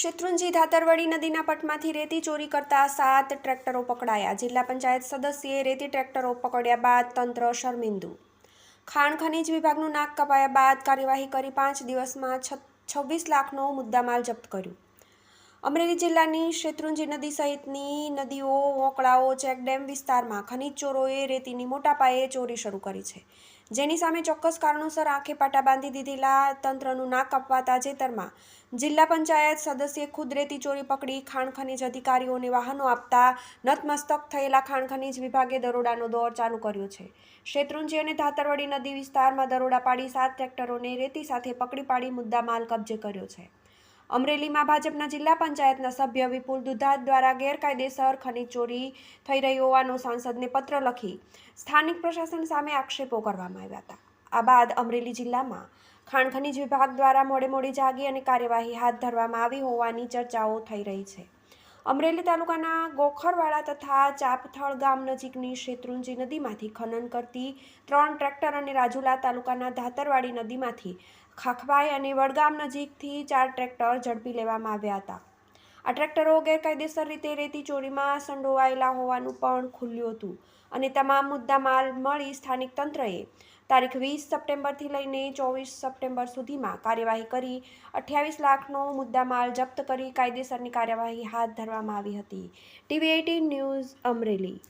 શેત્રુંજી ધાતરવડી નદીના પટમાંથી રેતી ચોરી કરતા સાત ટ્રેક્ટરો પકડાયા. જિલ્લા પંચાયત સદસ્યએ રેતી ટ્રેક્ટરો પકડ્યા બાદ તંત્ર શર્મિંદુ. ખાણ ખનીજ વિભાગનું નાક કપાયા બાદ કાર્યવાહી કરી પાંચ દિવસમાં છવ્વીસ લાખનો મુદ્દામાલ જપ્ત કર્યો. અમરેલી જિલ્લાની શેત્રુંજી નદી સહિતની નદીઓ, વોકળાઓ ચેકડેમ વિસ્તારમાં ખનીજ ચોરોએ રેતીની મોટા પાયે ચોરી શરૂ કરી છે. જેની સામે ચોક્કસ કારણોસર આંખે પાટા બાંધી દીધેલા તંત્રનું નાક કાપવા તાજેતરમાં જિલ્લા પંચાયત સદસ્યે ખુદ રેતી ચોરી પકડી ખાણ ખનીજ અધિકારીઓને વાહનો આપતા નતમસ્તક થયેલા ખાણ ખનીજ વિભાગે દરોડાનો દોર ચાલુ કર્યો છે. શેત્રુંજી અને ધાતરવડી નદી વિસ્તારમાં દરોડા પાડી સાત ટ્રેક્ટરોને રેતી સાથે પકડી પાડી મુદ્દામાલ કબજે કર્યો છે. અમરેલીમાં ભાજપના જિલ્લા પંચાયતના સભ્ય વિપુલ દુધાત દ્વારા ગેરકાયદેસર ખનીજ ચોરી થઈ રહી હોવાનો સાંસદને પત્ર લખી સ્થાનિક પ્રશાસન સામે આક્ષેપો કરવામાં આવ્યા હતા. આ બાદ અમરેલી જિલ્લામાં ખાણ ખનીજ વિભાગ દ્વારા મોડે મોડી જાગી અને કાર્યવાહી હાથ ધરવામાં આવી હોવાની ચર્ચાઓ થઈ રહી છે. અમરેલી તાલુકાના ગોખરવાડા તથા ચાપથળ ગામ નજીકની શેત્રુંજી નદીમાંથી ખનન કરતી ત્રણ ટ્રેક્ટર અને રાજુલા તાલુકાના ધાતરવાડી નદીમાંથી ખાખભાઈ અને વડગામ નજીકથી ચાર ટ્રેક્ટર ઝડપી લેવામાં આવ્યા હતા. આ ટ્રેક્ટરો ગેરકાયદેસર રીતે રેતી ચોરીમાં સંડોવાયેલા હોવાનું પણ ખુલ્યું હતું અને તમામ મુદ્દા માલ મળી સ્થાનિક તંત્રએ તારીખ વીસ સપ્ટેમ્બરથી લઈને ચોવીસ સપ્ટેમ્બર સુધીમાં કાર્યવાહી કરી અઠ્યાવીસ લાખનો મુદ્દામાલ જપ્ત કરી કાયદેસરની કાર્યવાહી હાથ ધરવામાં આવી હતી. TV eighteen news Amreli.